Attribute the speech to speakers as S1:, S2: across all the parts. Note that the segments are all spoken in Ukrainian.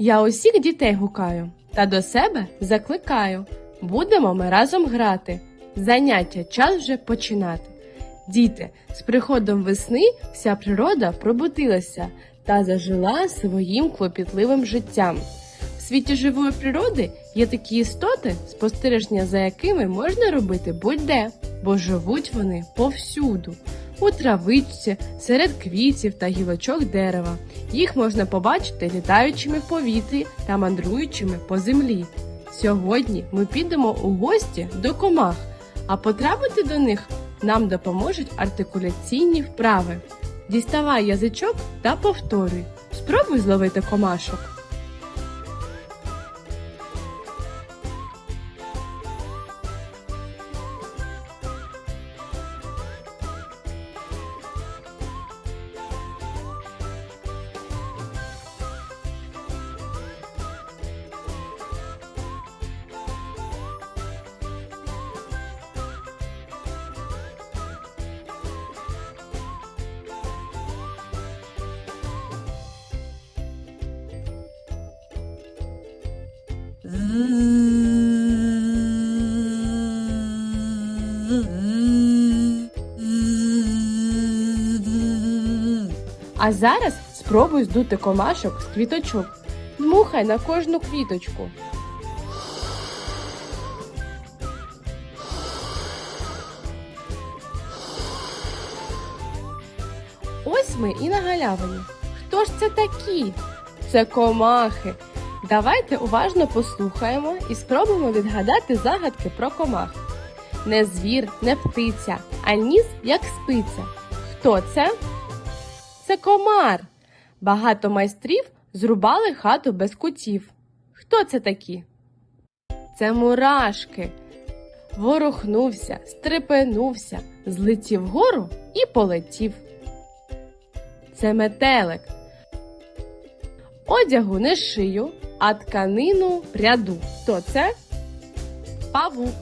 S1: Я усіх дітей гукаю та до себе закликаю. Будемо ми разом грати. Заняття час вже починати. Діти, з приходом весни вся природа пробудилася та зажила своїм клопітливим життям. В світі живої природи є такі істоти, спостереження за якими можна робити будь-де, бо живуть вони повсюду. У травичці, серед квітів та гілочок дерева. Їх можна побачити літаючими в повітрі та мандруючими по землі. Сьогодні ми підемо у гості до комах, а потрапити до них нам допоможуть артикуляційні вправи. Діставай язичок та повторюй. Спробуй зловити комашок. А зараз спробуй здути комашок з квіточок. Дмухай на кожну квіточку. Ось ми і на галявині. Хто ж це такі? Це комахи. Давайте уважно послухаємо і спробуємо відгадати загадки про комах. Не звір, не птиця, а ніс як спиця. Хто це? Це комар. Багато майстрів зрубали хату без кутів. Хто це такі? Це мурашки. Ворухнувся, стрепенувся, злетів вгору і полетів. Це метелик. Одягу не шию, а тканину пряду. Хто це? Павук.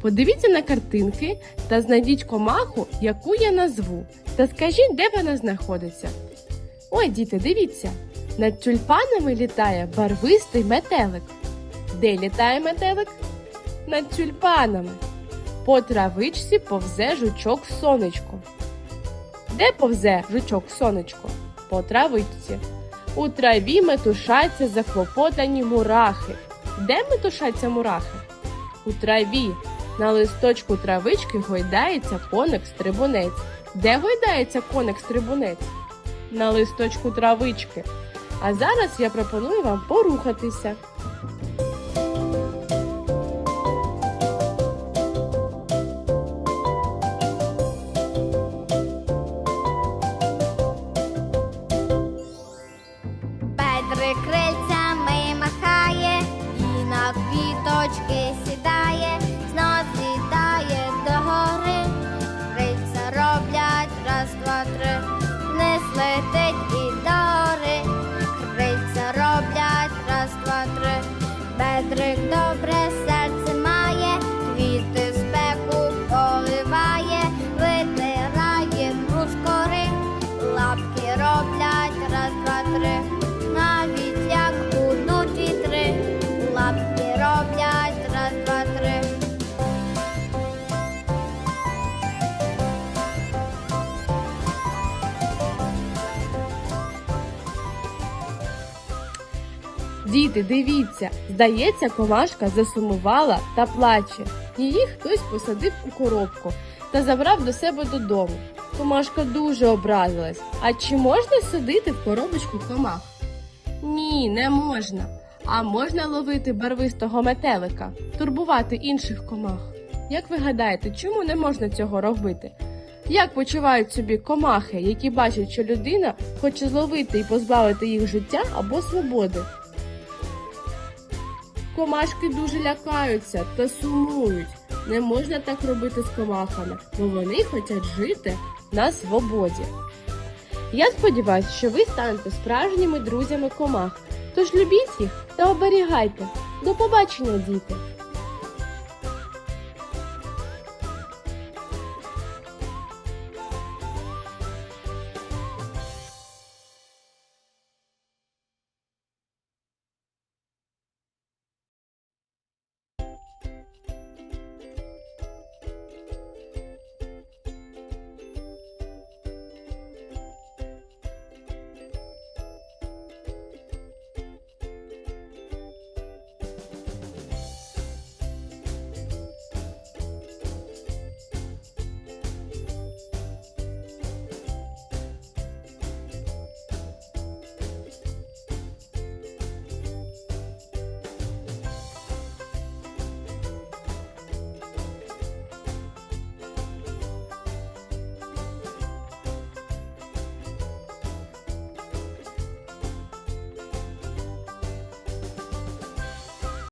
S1: Подивіться на картинки та знайдіть комаху, яку я назву, та скажіть, де вона знаходиться. Ой, діти, дивіться, над тюльпанами літає барвистий метелик. Де літає метелик? Над тюльпанами. По травичці повзе жучок сонечко. Де повзе жучок сонечко? По травичці. У траві метушаться заклопотані мурахи. Де метушаться мурахи? У траві. На листочку травички гойдається коник стрибунець. Де гойдається коник стрибунець? На листочку травички. А зараз я пропоную вам порухатися.
S2: квіточки
S1: Діти, дивіться, здається, комашка засумувала та плаче. Її хтось посадив у коробку та забрав до себе додому. Комашка дуже образилась. А чи можна садити в коробочку комах? Ні, не можна. А можна ловити барвистого метелика, турбувати інших комах. Як ви гадаєте, чому не можна цього робити? Як почувають собі комахи, які бачать, що людина хоче зловити і позбавити їх життя або свободи? Комашки дуже лякаються та сумують. Не можна так робити з комахами, бо вони хочуть жити на свободі. Я сподіваюся, що ви станете справжніми друзями комах. Тож любіть їх та оберігайте. До побачення, діти!